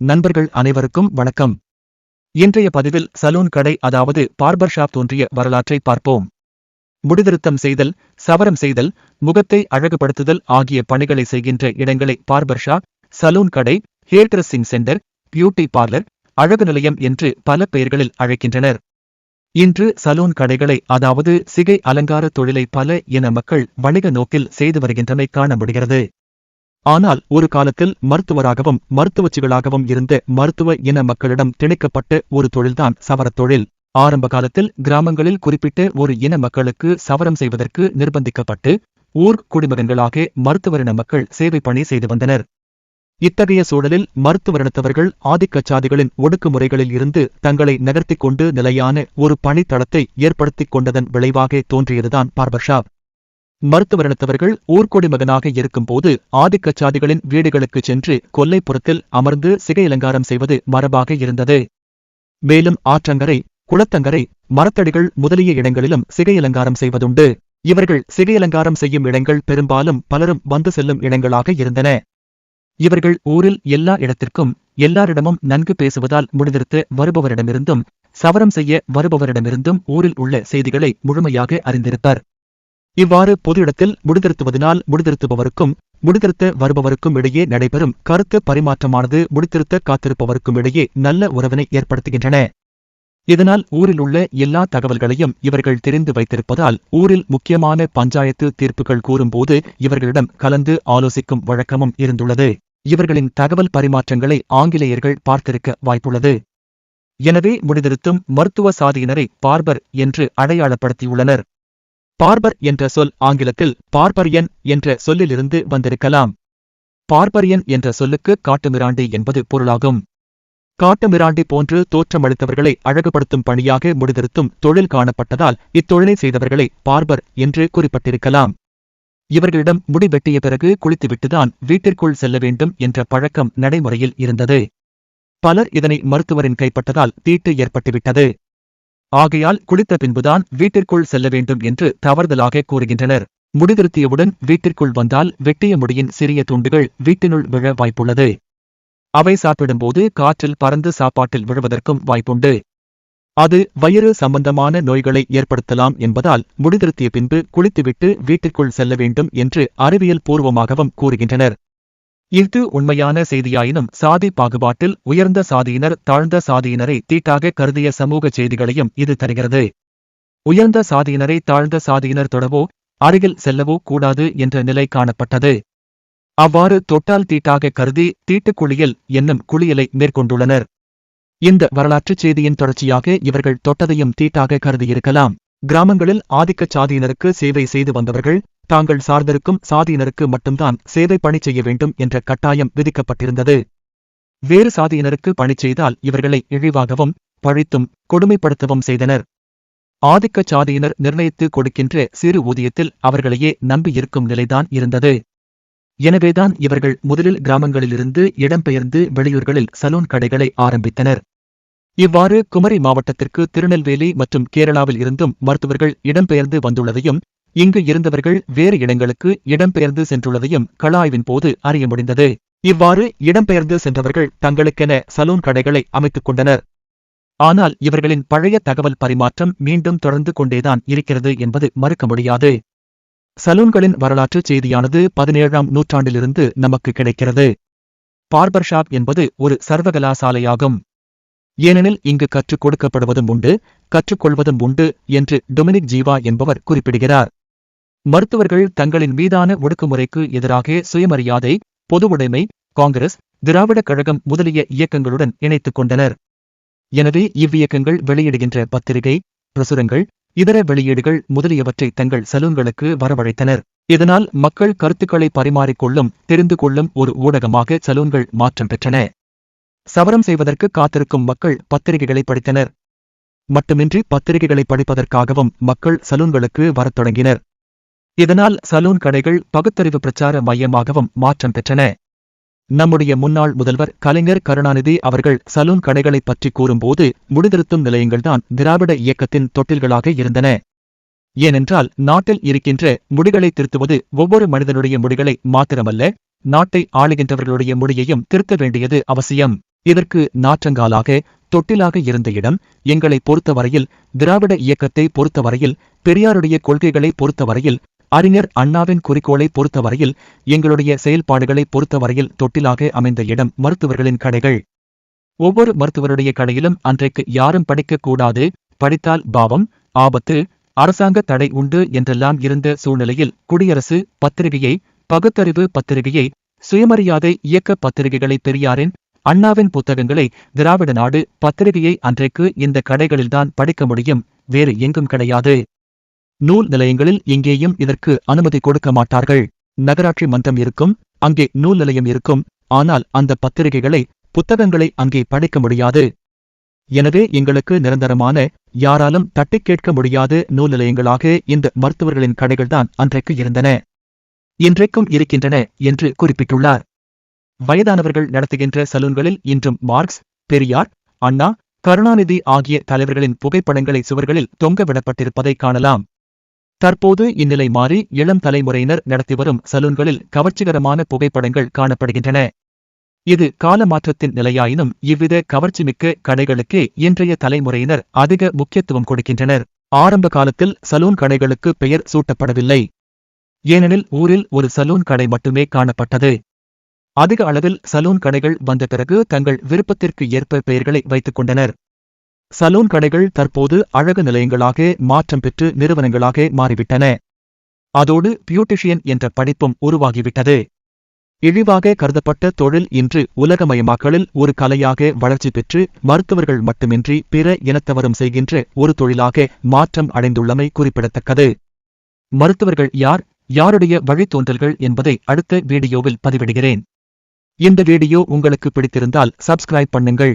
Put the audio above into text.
நண்பர்கள் அனைவருக்கும் வணக்கம். இன்றைய பதிவில் சலூன் கடை அதாவது பார்பர் ஷாப் தோன்றிய வரலாற்றை பார்ப்போம். முடிதிருத்தம் செய்தல் சவரம் செய்தல் முகத்தை அழகுபடுத்துதல் ஆகிய பணிகளை செய்கின்ற இடங்களை பார்பர் ஷாப் சலூன் கடை hair dressing centre beauty parlour அழகு நிலையம் என்று பல பெயர்களில் அழைக்கின்றனர். இன்று சலூன் கடைகளை அதாவது சிகை அலங்கார தொழிலை பல இன மக்கள் வணிக நோக்கில் செய்து வருகின்றமை காண முடிகிறது. ஆனால் ஒரு காலத்தில் மருத்துவராகவும் மருத்துவச்சிகளாகவும் இருந்த மருத்துவ இன மக்களிடம் திணிக்கப்பட்ட ஒரு தொழில்தான் சவரத் தொழில். ஆரம்ப காலத்தில் கிராமங்களில் குறிப்பிட்ட ஒரு இன மக்களுக்கு சவரம் செய்வதற்கு நிர்பந்திக்கப்பட்டு ஊர் குடிமகன்களாக மருத்துவரின மக்கள் சேவை பணி செய்து வந்தனர். இத்தகைய சூழலில் மருத்துவரினத்தவர்கள் ஆதிக்கச்சாதிகளின் ஒடுக்குமுறைகளில் இருந்து தங்களை நகர்த்திக் கொண்டு நிலையான ஒரு பணித்தளத்தை ஏற்படுத்திக் கொண்டதன் விளைவாக தோன்றியதுதான் பார்பர்ஷாப் மருத்துவரினத்தவர்கள் ஊர்கொடிமகனாக இருக்கும்போது ஆதிக்கச்சாதிகளின் வீடுகளுக்கு வீடுகளுக்குச் சென்று கொல்லைப்புறத்தில் அமர்ந்து சிகை அலங்காரம் செய்வது மரபாக இருந்தது. மேலும் ஆற்றங்கரை குளத்தங்கரை மரத்தடிகள் முதலிய இடங்களிலும் சிகை அலங்காரம் செய்வதுண்டு. இவர்கள் சிகை அலங்காரம் செய்யும் இடங்கள் பெரும்பாலும் பலரும் வந்து செல்லும் இடங்களாக இருந்தன. இவர்கள் ஊரில் எல்லா இடத்திற்கும் எல்லாரிடமும் நன்கு பேசுவதால் முடிந்திருத்து வருபவரிடமிருந்தும் சவரம் செய்ய வருபவரிடமிருந்தும் ஊரில் உள்ள செய்திகளை முழுமையாக அறிந்திருப்பர். இவ்வாறு பொது இடத்தில் முடிதிருத்துவதனால் முடிதிருத்துபவருக்கும் முடிதிருத்த வருபவருக்கும் இடையே நடைபெறும் கருத்து பரிமாற்றமானது முடித்திருத்த காத்திருப்பவருக்கும் இடையே நல்ல உறவினை ஏற்படுத்துகின்றன. இதனால் ஊரில் உள்ள எல்லா தகவல்களையும் இவர்கள் தெரிந்து வைத்திருப்பதால் ஊரில் முக்கியமான பஞ்சாயத்து தீர்ப்புகள் கூறும்போது இவர்களிடம் கலந்து ஆலோசிக்கும் வழக்கமும் இருந்துள்ளது. இவர்களின் தகவல் பரிமாற்றங்களை ஆங்கிலேயர்கள் பார்த்திருக்க வாய்ப்புள்ளது. எனவே முடிதிருத்தும் மருத்துவ சாதியினரை பார்பர் என்று அடையாளப்படுத்தியுள்ளனர். பார்பர் என்ற சொல் ஆங்கிலத்தில் பார்பரியன் என்ற சொல்லிலிருந்து வந்திருக்கலாம். பார்பரியன் என்ற சொல்லுக்கு காட்டுமிராண்டி என்பது பொருளாகும். காட்டுமிராண்டி போன்று தோற்றமளித்தவர்களை அழகுபடுத்தும் பணியாக முடிதிருத்தும் தொழில் காணப்பட்டதால் இத்தொழிலை செய்தவர்களை பார்பர் என்று குறிப்பிட்டிருக்கலாம். இவர்களிடம் முடி வெட்டிய பிறகு குளித்துவிட்டுதான் வீட்டிற்குள் செல்ல வேண்டும் என்ற பழக்கம் நடைமுறையில் இருந்தது. பலர் இதனை மருத்துவரின் கைப்பட்டதால் தீட்டு ஏற்பட்டுவிட்டது. ஆகையால் குளித்த பின்புதான் வீட்டிற்குள் செல்ல வேண்டும் என்று தவறுதலாக கூறுகின்றனர். முடிதிருத்தியவுடன் வீட்டிற்குள் வந்தால் வெட்டிய முடியின் சிறிய துண்டுகள் வீட்டினுள் விழ வாய்ப்புள்ளது. அவை சாப்பிடும்போது காற்றில் பறந்து சாப்பாட்டில் விழுவதற்கும் வாய்ப்புண்டு. அது வயிறு சம்பந்தமான நோய்களை ஏற்படுத்தலாம் என்பதால் முடிதிருத்திய பின்பு குளித்துவிட்டு வீட்டிற்குள் செல்ல வேண்டும் என்று அறிவியல் பூர்வமாகவும் கூறுகின்றனர். இது உண்மையான செய்தியாயினும் சாதி பாகுபாட்டில் உயர்ந்த சாதியினர் தாழ்ந்த சாதியினரை தீட்டாக கருதிய சமூக செய்திகளையும் இது தருகிறது. உயர்ந்த சாதியினரை தாழ்ந்த சாதியினர் தொடவோ அருகில் செல்லவோ கூடாது என்ற நிலை காணப்பட்டது. அவ்வாறு தொட்டால் தீட்டாக கருதி தீட்டுக்குளியல் என்னும் குளியலை மேற்கொண்டுள்ளனர். இந்த வரலாற்றுச் செய்தியின் தொடர்ச்சியாக இவர்கள் தொட்டதையும் தீட்டாக கருதியிருக்கலாம். கிராமங்களில் ஆதிக்கச் சாதியினருக்கு சேவை செய்து வந்தவர்கள் தாங்கள் சார்ந்திருக்கும் சாதியினருக்கு மட்டும்தான் சேவை பணி செய்ய வேண்டும் என்ற கட்டாயம் விதிக்கப்பட்டிருந்தது. வேறு சாதியினருக்கு பணி செய்தால் இவர்களை இழிவாகவும் பழித்தும் கொடுமைப்படுத்தவும் செய்தனர். ஆதிக்கச் சாதியினர் நிர்ணயித்து கொடுக்கின்ற சிறு ஊதியத்தில் அவர்களையே நம்பியிருக்கும் நிலைதான் இருந்தது. எனவேதான் இவர்கள் முதலில் கிராமங்களிலிருந்து இடம்பெயர்ந்து வெளியூர்களில் சலூன் கடைகளை ஆரம்பித்தனர். இவ்வாறு குமரி மாவட்டத்திற்கு திருநெல்வேலி மற்றும் கேரளாவில் இருந்தும் மருத்துவர்கள் இடம்பெயர்ந்து வந்துள்ளதையும் இங்கு இருந்தவர்கள் வேறு இடங்களுக்கு இடம்பெயர்ந்து சென்றுள்ளதையும் கள ஆய்வின் போது அறிய முடிந்தது. இவ்வாறு இடம்பெயர்ந்து சென்றவர்கள் தங்களுக்கென சலூன் கடைகளை அமைத்துக் கொண்டனர். ஆனால் இவர்களின் பழைய தகவல் பரிமாற்றம் மீண்டும் தொடர்ந்து கொண்டேதான் இருக்கிறது என்பது மறுக்க முடியாது. சலூன்களின் வரலாற்று செய்தியானது பதினேழாம் நூற்றாண்டிலிருந்து நமக்கு கிடைக்கிறது. பார்பர் ஷாப் என்பது ஒரு சர்வகலாசாலையாகும். ஏனெனில் இங்கு கற்றுக் கொடுக்கப்படுவதும் உண்டு கற்றுக்கொள்வதும் உண்டு என்று டொமினிக் ஜீவா என்பவர் குறிப்பிடுகிறார். மருத்துவர்கள் தங்களின் மீதான ஒடுக்குமுறைக்கு எதிராக சுயமரியாதை பொதுவுடைமை காங்கிரஸ் திராவிடக் கழகம் முதலிய இயக்கங்களுடன் இணைத்துக் கொண்டனர். எனவே இவ்வியக்கங்கள் வெளியிடுகின்ற பத்திரிகை பிரசுரங்கள் இதர வெளியீடுகள் முதலியவற்றை தங்கள் சலூன்களுக்கு வரவழைத்தனர். இதனால் மக்கள் கருத்துக்களை பரிமாறிக்கொள்ளும் தெரிந்து கொள்ளும் ஒரு ஊடகமாக சலூன்கள் மாற்றம் பெற்றன. சவரம் செய்வதற்கு காத்திருக்கும் மக்கள் பத்திரிகைகளை படித்தனர். மட்டுமின்றி பத்திரிகைகளை படிப்பதற்காகவும் மக்கள் சலூன்களுக்கு வரத் தொடங்கினர். இதனால் சலூன் கடைகள் பகுத்தறிவு பிரச்சார மையமாகவும் மாற்றம் பெற்றன. நம்முடைய முன்னாள் முதல்வர் கலைஞர் கருணாநிதி அவர்கள் சலூன் கடைகளைப் பற்றி கூறும்போது முடிதிருத்தும் நிலையங்கள்தான் திராவிட இயக்கத்தின் தொட்டில்களாக இருந்தன. ஏனென்றால் நாட்டில் இருக்கின்ற முடிகளை திருத்துவது ஒவ்வொரு மனிதனுடைய முடிகளை மாத்திரமல்ல நாட்டை ஆளுகின்றவர்களுடைய முடியையும் திருத்த வேண்டியது அவசியம். இதற்கு நாற்றங்காலாக தொட்டிலாக இருந்த இடம் எங்களை பொறுத்தவரையில் திராவிட இயக்கத்தை பொறுத்தவரையில் பெரியாருடைய கொள்கைகளை பொறுத்தவரையில் அறிஞர் அண்ணாவின் குறிக்கோளை பொறுத்தவரையில் எங்களுடைய செயல்பாடுகளை பொறுத்தவரையில் தொட்டிலாக அமைந்த இடம் மருத்துவர்களின் கடைகள். ஒவ்வொரு மருத்துவருடைய கடையிலும் அன்றைக்கு யாரும் படிக்கக்கூடாது படித்தால் பாவம் ஆபத்து அரசாங்க தடை உண்டு என்றெல்லாம் இருந்த சூழ்நிலையில் குடியரசு பத்திரிகையை பகுத்தறிவு பத்திரிகையை சுயமரியாதை இயக்க பத்திரிகைகளை பெரியாரின் அண்ணாவின் புத்தகங்களை திராவிட நாடு பத்திரிகையை அன்றைக்கு இந்த கடைகளில்தான் படிக்க முடியும். வேறு எங்கும் கிடையாது. நூல் நிலையங்களில் எங்கேயும் இதற்கு அனுமதி கொடுக்க மாட்டார்கள். நகராட்சி மன்றம் இருக்கும் அங்கே நூல் நிலையம் இருக்கும் ஆனால் அந்த பத்திரிகைகளை புத்தகங்களை அங்கே படிக்க முடியாது. எனவே எங்களுக்கு நிரந்தரமான யாராலும் தட்டிக் கேட்க முடியாத நூல் நிலையங்களாக இந்த மருத்துவர்களின் கடைகள்தான் அன்றைக்கு இருந்தன. இன்றைக்கும் இருக்கின்றன என்று குறிப்பிட்டுள்ளார். வயதானவர்கள் நடத்துகின்ற சலூன்களில் இன்றும் மார்க்ஸ் பெரியார் அண்ணா கருணாநிதி ஆகிய தலைவர்களின் புகைப்படங்களை சுவர்களில் தொங்கவிடப்பட்டிருப்பதை காணலாம். தற்போது இந்நிலை மாறி இளம் தலைமுறையினர் நடத்தி வரும் சலூன்களில் கவர்ச்சிகரமான புகைப்படங்கள் காணப்படுகின்றன. இது கால மாற்றத்தின் நிலையாயினும் இவ்வித கவர்ச்சிமிக்க கடைகளுக்கே இன்றைய தலைமுறையினர் அதிக முக்கியத்துவம் கொடுக்கின்றனர். ஆரம்ப காலத்தில் சலூன் கடைகளுக்கு பெயர் சூட்டப்படவில்லை. ஏனெனில் ஊரில் ஒரு சலூன் கடை மட்டுமே காணப்பட்டது. அதிக அளவில் சலூன் கடைகள் வந்த பிறகு தங்கள் விருப்பத்திற்கு ஏற்ப பெயர்களை வைத்துக் கொண்டனர். சலூன் கடைகள் தற்போது அழகு நிலையங்களாக மாற்றம் பெற்று நிறுவனங்களாக மாறிவிட்டன. அதோடு பியூட்டிஷியன் என்ற படிப்பும் உருவாகிவிட்டது. இழிவாக கருதப்பட்ட தொழில் இன்று உலகமயமாக்கலில் ஒரு கலையாக வளர்ச்சி பெற்று மருத்துவர்கள் மட்டுமின்றி பிற இனத்தவரும் செய்கின்ற ஒரு தொழிலாக மாற்றம் அடைந்துள்ளமை குறிப்பிடத்தக்கது. மருத்துவர்கள் யார் யாருடைய வழித்தோன்றல்கள் என்பதை அடுத்த வீடியோவில் பதிவிடுகிறேன். இந்த வீடியோ உங்களுக்கு பிடித்திருந்தால் சப்ஸ்கிரைப் பண்ணுங்கள்.